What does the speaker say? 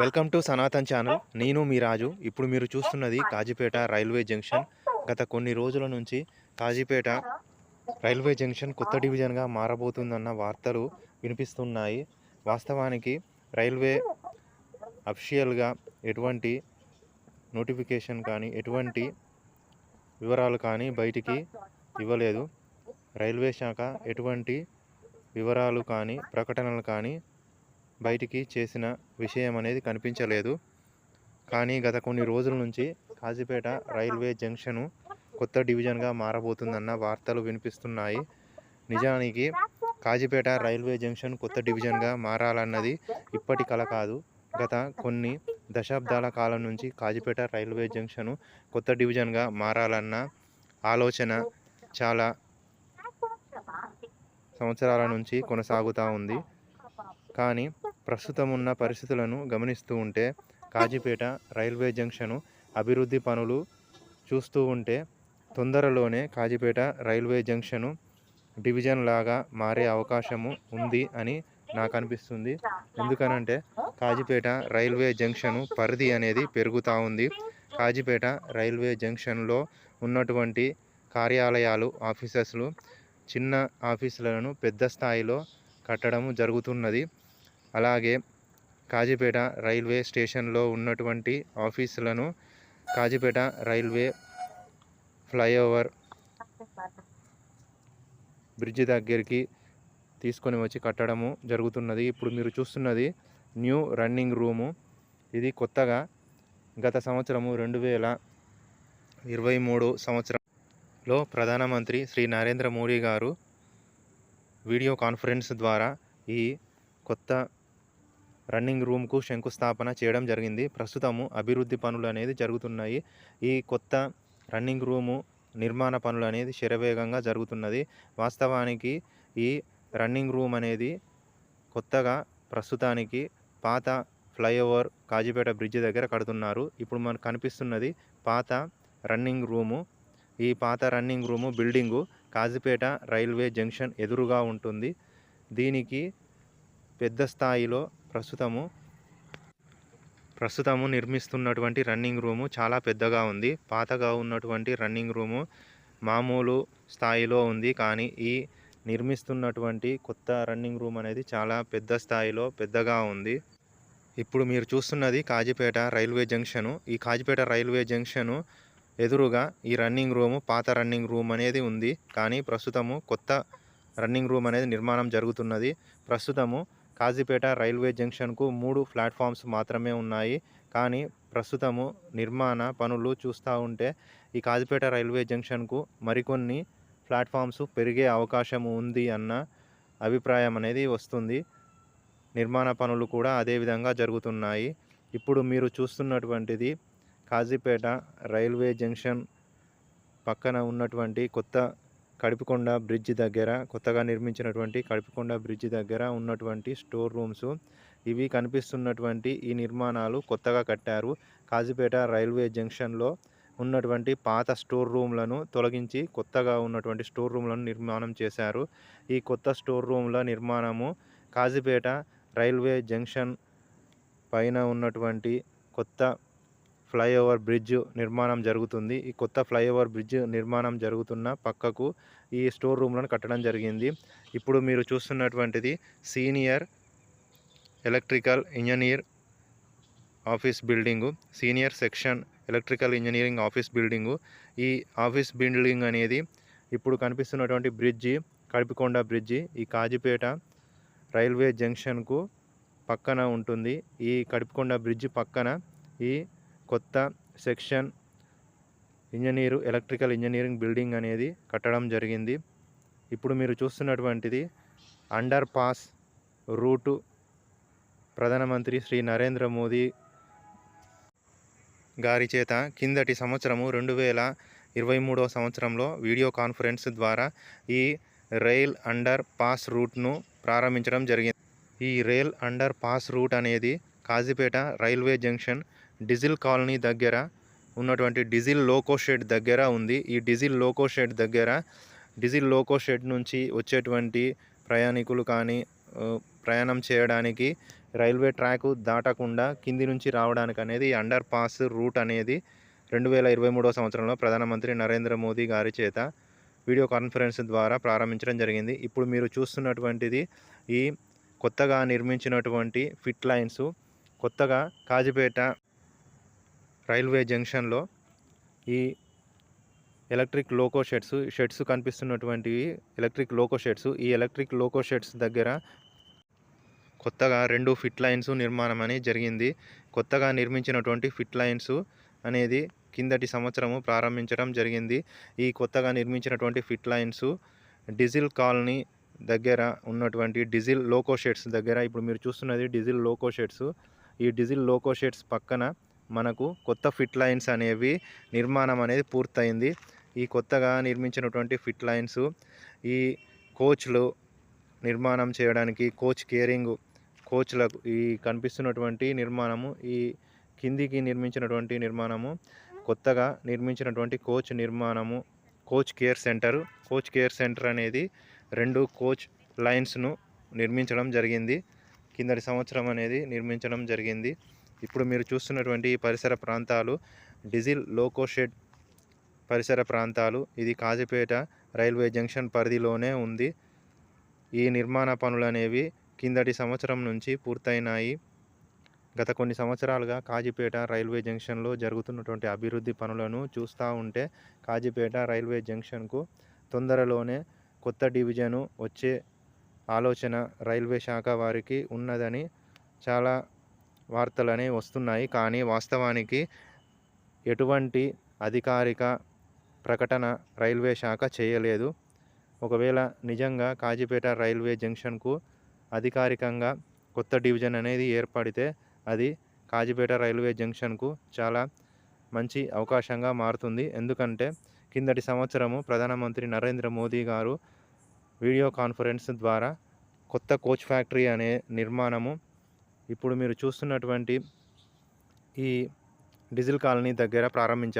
Welcome to Sanatan channel. నేను మీ రాజు. ఇప్పుడు మీరు చూస్తున్నది కాజీపేట రైల్వే జంక్షన్. గత కొన్ని రోజుల నుంచి కాజీపేట రైల్వే జంక్షన్ కొత్త డివిజన్గా మారబోతుందన్న వార్తలు వినిపిస్తున్నాయి. వాస్తవానికి రైల్వే అఫిషియల్గా ఎటువంటి నోటిఫికేషన్ కానీ ఎటువంటి వివరాలు కానీ బయటికి ఇవ్వలేదు. రైల్వే శాఖ ఎటువంటి వివరాలు కానీ ప్రకటనలు కానీ బయటికి చేసిన విషయం అనేది కనిపించలేదు. కానీ గత కొన్ని రోజుల నుంచి కాజీపేట రైల్వే జంక్షను కొత్త డివిజన్గా మారబోతుందన్న వార్తలు వినిపిస్తున్నాయి. నిజానికి కాజీపేట రైల్వే జంక్షన్ కొత్త డివిజన్గా మారాలన్నది ఇప్పటి కల కాదు. గత కొన్ని దశాబ్దాల కాలం నుంచి కాజీపేట రైల్వే జంక్షను కొత్త డివిజన్గా మారాలన్న ఆలోచన చాలా సంవత్సరాల నుంచి కొనసాగుతూ ఉంది. కానీ ప్రస్తుతం ఉన్న పరిస్థితులను గమనిస్తూ ఉంటే కాజీపేట రైల్వే జంక్షను అభివృద్ధి పనులు చూస్తూ ఉంటే తొందరలోనే కాజీపేట రైల్వే జంక్షను డివిజన్ లాగా మారే అవకాశము ఉంది అని నాకు అనిపిస్తుంది. ఎందుకనంటే కాజీపేట రైల్వే జంక్షను పరిధి అనేది పెరుగుతూ ఉంది. కాజీపేట రైల్వే జంక్షన్లో ఉన్నటువంటి కార్యాలయాలు ఆఫీసెస్లు చిన్న ఆఫీసులను పెద్ద స్థాయిలో కట్టడం జరుగుతున్నది. అలాగే కాజీపేట రైల్వే స్టేషన్లో ఉన్నటువంటి ఆఫీసులను కాజీపేట రైల్వే ఫ్లైఓవర్ బ్రిడ్జి దగ్గరికి తీసుకొని వచ్చి కట్టడము జరుగుతున్నది. ఇప్పుడు మీరు చూస్తున్నది న్యూ రన్నింగ్ రూము. ఇది కొత్తగా గత సంవత్సరము రెండు వేల ఇరవై మూడు సంవత్సరంలో ప్రధానమంత్రి శ్రీ నరేంద్ర మోడీ గారు వీడియో కాన్ఫరెన్స్ ద్వారా ఈ కొత్త రన్నింగ్ రూమ్కు శంకుస్థాపన చేయడం జరిగింది. ప్రస్తుతము అభివృద్ధి పనులు అనేది జరుగుతున్నాయి. ఈ కొత్త రన్నింగ్ రూము నిర్మాణ పనులు అనేది శరవేగంగా జరుగుతున్నది. వాస్తవానికి ఈ రన్నింగ్ రూమ్ అనేది కొత్తగా ప్రస్తుతానికి పాత ఫ్లైఓవర్ కాజీపేట బ్రిడ్జ్ దగ్గర కడుతున్నారు. ఇప్పుడు మనకు కనిపిస్తున్నది పాత రన్నింగ్ రూము. ఈ పాత running room building Kazipet railway junction ఎదురుగా ఉంటుంది. దీనికి పెద్ద స్థాయిలో ప్రస్తుతము ప్రస్తుతము నిర్మిస్తున్నటువంటి రన్నింగ్ రూము చాలా పెద్దగా ఉంది. పాతగా ఉన్నటువంటి రన్నింగ్ రూము మామూలు స్థాయిలో ఉంది. కానీ ఈ నిర్మిస్తున్నటువంటి కొత్త రన్నింగ్ రూమ్ అనేది చాలా పెద్ద స్థాయిలో పెద్దగా ఉంది. ఇప్పుడు మీరు చూస్తున్నది కాజీపేట రైల్వే జంక్షను. ఈ కాజీపేట రైల్వే జంక్షను ఎదురుగా ఈ రన్నింగ్ రూము పాత రన్నింగ్ రూమ్ అనేది ఉంది. కానీ ప్రస్తుతము కొత్త రన్నింగ్ రూమ్ అనేది నిర్మాణం జరుగుతున్నది. ప్రస్తుతము కాజీపేట రైల్వే జంక్షన్కు మూడు ప్లాట్ఫామ్స్ మాత్రమే ఉన్నాయి. కానీ ప్రస్తుతము నిర్మాణ పనులు చూస్తూ ఉంటే ఈ కాజీపేట రైల్వే జంక్షన్కు మరికొన్ని ప్లాట్ఫామ్స్ పెరిగే అవకాశం ఉంది అన్న అభిప్రాయం అనేది వస్తుంది. నిర్మాణ పనులు కూడా అదే విధంగా జరుగుతున్నాయి. ఇప్పుడు మీరు చూస్తున్నటువంటిది కాజీపేట రైల్వే జంక్షన్ పక్కన ఉన్నటువంటి కొత్త కడిపికొండ బ్రిడ్జ్ దగ్గర కొత్తగా నిర్మించినటువంటి కడిపికొండ బ్రిడ్జ్ దగ్గర ఉన్నటువంటి స్టోర్ రూమ్స్. ఇవి కనిపిస్తున్నటువంటి ఈ నిర్మాణాలు కొత్తగా కట్టారు. కాజీపేట రైల్వే జంక్షన్లో ఉన్నటువంటి పాత స్టోర్ రూమ్లను తొలగించి కొత్తగా ఉన్నటువంటి స్టోర్ రూమ్లను నిర్మాణం చేశారు. ఈ కొత్త స్టోర్ రూమ్ల నిర్మాణము కాజీపేట రైల్వే జంక్షన్ పైన ఉన్నటువంటి కొత్త ఫ్లైఓవర్ బ్రిడ్జ్ నిర్మాణం జరుగుతుంది. ఈ కొత్త ఫ్లైఓవర్ బ్రిడ్జ్ నిర్మాణం జరుగుతున్న పక్కకు ఈ స్టోర్ రూమ్లను కట్టడం జరిగింది. ఇప్పుడు మీరు చూస్తున్నటువంటిది senior electrical engineer office building. Senior section electrical engineering office building. ఈ ఆఫీస్ బిల్డింగ్ అనేది ఇప్పుడు కనిపిస్తున్నటువంటి బ్రిడ్జి కడిపికొండ బ్రిడ్జి ఈ కాజీపేట రైల్వే జంక్షన్కు పక్కన ఉంటుంది. ఈ కడిపికొండ బ్రిడ్జి పక్కన ఈ కొత్త section engineer electrical engineering building అనేది కట్టడం జరిగింది. ఇప్పుడు మీరు చూస్తున్నటువంటిది అండర్ పాస్ రూటు. ప్రధానమంత్రి శ్రీ నరేంద్ర మోదీ గారి చేత కిందటి సంవత్సరము రెండు వేల ఇరవై మూడవ సంవత్సరంలో వీడియో కాన్ఫరెన్స్ ద్వారా ఈ రైల్ అండర్ పాస్ రూట్ను ప్రారంభించడం జరిగింది. ఈ రైల్ అండర్ పాస్ రూట్ అనేది Kazipet railway junction diesel colony దగ్గర ఉన్నటువంటి డిజిల్ లోకో షెడ్ దగ్గర ఉంది. ఈ డిజిల్ లోకో షెడ్ దగ్గర డిజిల్ లోకో షెడ్ నుంచి వచ్చేటువంటి ప్రయాణికులు కానీ ప్రయాణం చేయడానికి రైల్వే ట్రాక్ దాటకుండా కింది నుంచి రావడానికి అనేది ఈ అండర్ పాస్ రూట్ అనేది రెండు వేల ఇరవై మూడో సంవత్సరంలో ప్రధానమంత్రి నరేంద్ర మోదీ గారి చేత వీడియో కాన్ఫరెన్స్ ద్వారా ప్రారంభించడం జరిగింది. ఇప్పుడు మీరు చూస్తున్నటువంటిది ఈ కొత్తగా నిర్మించినటువంటి ఫిట్ లైన్స్ కొత్తగా కాజిపేట రైల్వే జంక్షన్లో ఈ ఎలక్ట్రిక్ లోకో షెడ్స్ షెడ్స్ కనిపిస్తున్నటువంటివి ఎలక్ట్రిక్ లోకో షెడ్స్. ఈ ఎలక్ట్రిక్ లోకో షెడ్స్ దగ్గర కొత్తగా రెండు ఫిట్ లైన్స్ నిర్మాణం అని జరిగింది. కొత్తగా నిర్మించినటువంటి ఫిట్ లైన్స్ అనేది కిందటి సంవత్సరము ప్రారంభించడం జరిగింది. ఈ కొత్తగా నిర్మించినటువంటి ఫిట్ లైన్స్ డీజిల్ కాలనీ దగ్గర ఉన్నటువంటి డీజిల్ లోకో షెడ్స్ దగ్గర. ఇప్పుడు మీరు చూస్తున్నది డీజిల్ లోకో షెడ్స్. ఈ డీజిల్ లోకో షెడ్స్ పక్కన మనకు కొత్త ఫిట్ లైన్స్ అనేవి నిర్మాణం అనేది పూర్తయింది. ఈ కొత్తగా నిర్మించినటువంటి ఫిట్ లైన్స్ ఈ కోచ్లు నిర్మాణం చేయడానికి కోచ్ కేరింగ్ కోచ్లకు ఈ కనిపిస్తున్నటువంటి నిర్మాణము ఈ కిందికి నిర్మించినటువంటి నిర్మాణము కొత్తగా నిర్మించినటువంటి కోచ్ నిర్మాణము coach care centre coach care centre అనేది రెండు కోచ్ లైన్స్ను నిర్మించడం జరిగింది. కిందటి సంవత్సరం అనేది నిర్మించడం జరిగింది. ఇప్పుడు మీరు చూస్తున్నటువంటి ఈ పరిసర ప్రాంతాలు డీజిల్ లోకోషెడ్ పరిసర ప్రాంతాలు ఇది కాజపేట రైల్వే జంక్షన్ పరిధిలోనే ఉంది. ఈ నిర్మాణ పనులు అనేవి కిందటి సంవత్సరం నుంచి పూర్తయినాయి. గత కొన్ని సంవత్సరాలుగా కాజీపేట రైల్వే జంక్షన్లో జరుగుతున్నటువంటి అభివృద్ధి పనులను చూస్తూ ఉంటే కాజీపేట రైల్వే జంక్షన్కు తొందరలోనే కొత్త డివిజను వచ్చే ఆలోచన రైల్వే శాఖ వారికి ఉన్నదని చాలా వార్తలనే వస్తున్నాయి. కానీ వాస్తవానికి ఎటువంటి అధికారిక ప్రకటన రైల్వే శాఖ చేయలేదు. ఒకవేళ నిజంగా కాజీపేట రైల్వే జంక్షన్కు అధికారికంగా కొత్త డివిజన్ అనేది ఏర్పడితే అది కాజీపేట రైల్వే జంక్షన్కు చాలా మంచి అవకాశంగా మారుతుంది. ఎందుకంటే కిందటి సంవత్సరము ప్రధానమంత్రి నరేంద్ర మోదీ గారు వీడియో కాన్ఫరెన్స్ ద్వారా కొత్త కోచ్ ఫ్యాక్టరీ అనే నిర్మాణము ఇప్పుడు మీరు చూస్తున్నటువంటి ఈ డీజిల్ కాలనీ దగ్గర ప్రారంభించారు